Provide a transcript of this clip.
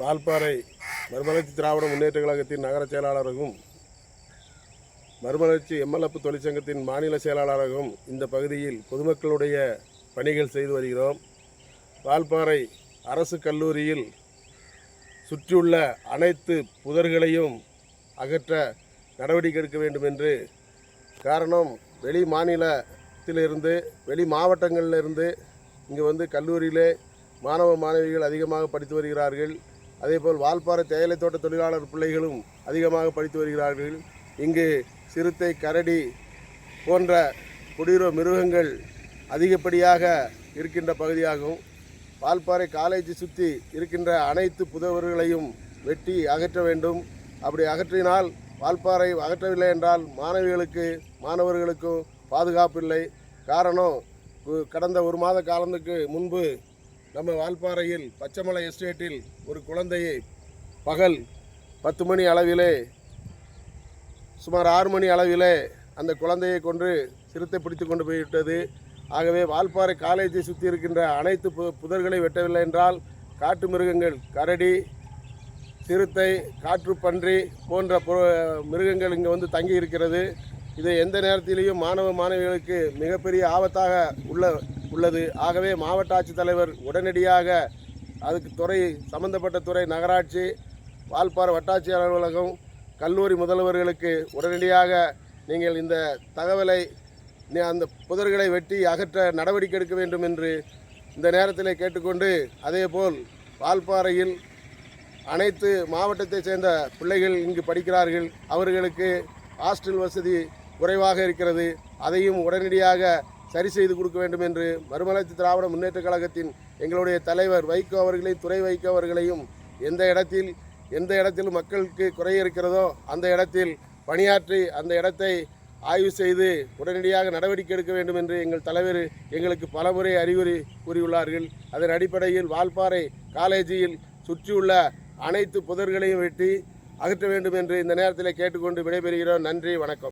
வால்பாறை மறுமலர்ச்சி திராவிட முன்னேற்ற கழகத்தின் நகர செயலாளராகவும் மறுமலர்ச்சி எம்எல்எப்பு தொழிற்சங்கத்தின் மாநில செயலாளராகவும் இந்த பகுதியில் பொதுமக்களுடைய பணிகள் செய்து வருகிறோம். வால்பாறை அரசு கல்லூரியில் சுற்றியுள்ள அனைத்து புதர்களையும் அகற்ற நடவடிக்கை எடுக்க வேண்டும் என்று காரணம் வெளி மாநிலத்திலிருந்து வெளி மாவட்டங்களிலிருந்து இங்கே வந்து கல்லூரியிலே மாணவ மாணவிகள் அதிகமாக படித்து வருகிறார்கள். அதேபோல் வால்பாறை தேயிலை தோட்ட தொழிலாளர் பிள்ளைகளும் அதிகமாக படித்து வருகிறார்கள். இங்கு சிறுத்தை கரடி போன்ற குடியுறவு மிருகங்கள் அதிகப்படியாக இருக்கின்ற பகுதியாகும். வால்பாறை காலேஜை சுற்றி இருக்கின்ற அனைத்து புதவர்களையும் வெட்டி அகற்ற வேண்டும். அப்படி அகற்றினால் வால்பாறை அகற்றவில்லை என்றால் மாணவிகளுக்கு மாணவர்களுக்கும் பாதுகாப்பு இல்லை. காரணம் கடந்த ஒரு மாத காலத்துக்கு முன்பு நம்ம வால்பாறையில் பச்சைமலை எஸ்டேட்டில் ஒரு குழந்தையை பகல் பத்து மணி அளவிலே சுமார் ஆறு மணி அளவிலே அந்த குழந்தையை கொன்று சிறுத்தை பிடித்து கொண்டு போய்விட்டது. ஆகவே வால்பாறை காலேஜை சுற்றி இருக்கின்ற அனைத்து பு புதர்களை வெட்டவில்லை என்றால் காட்டு மிருகங்கள் கரடி சிறுத்தை காற்றுப்பன்றி போன்ற பொ- மிருகங்கள் இங்கே வந்து தங்கி இருக்கிறது. இது எந்த நேரத்திலேயும் மாணவ மாணவிகளுக்கு மிகப்பெரிய ஆபத்தாக உள்ள உள்ளது. ஆகவே மாவட்ட ஆட்சித்தலைவர் உடனடியாக அதுக்கு துறை சம்பந்தப்பட்ட துறை நகராட்சி வால்பாறை வட்டாட்சியர் அலுவலகம் கல்லூரி முதல்வர்களுக்கு உடனடியாக நீங்கள் இந்த தகவலை நீ அந்த புதர்களை வெட்டி அகற்ற நடவடிக்கை எடுக்க வேண்டும் என்று இந்த நேரத்தில் கேட்டுக்கொண்டு அதேபோல் வால்பாறையில் அனைத்து மாவட்டத்தைச் சேர்ந்த பிள்ளைகள் இங்கு படிக்கிறார்கள். அவர்களுக்கு ஹாஸ்டல் வசதி குறைவாக இருக்கிறது. அதையும் உடனடியாக சரி செய்து கொடுக்க வேண்டும் என்று மறுமலர்ச்சி திராவிட முன்னேற்றக் கழகத்தின் எங்களுடைய தலைவர் வைகோ அவர்களையும் துறை வைகோ அவர்களையும் எந்த இடத்தில் எந்த இடத்தில் மக்களுக்கு குறை இருக்கிறதோ அந்த இடத்தில் பணியாற்றி அந்த இடத்தை ஆய்வு செய்து உடனடியாக நடவடிக்கை எடுக்க வேண்டும் என்று எங்கள் தலைவர் எங்களுக்கு பலமுறை அறிவுரை கூறியுள்ளார்கள். அதன் அடிப்படையில் வால்பாறை காலேஜில் சுற்றியுள்ள அனைத்து புதர்களையும் வெட்டி அகற்ற வேண்டும் என்று இந்த நேரத்தில் கேட்டுக்கொண்டு விடைபெறுகிறோம். நன்றி வணக்கம்.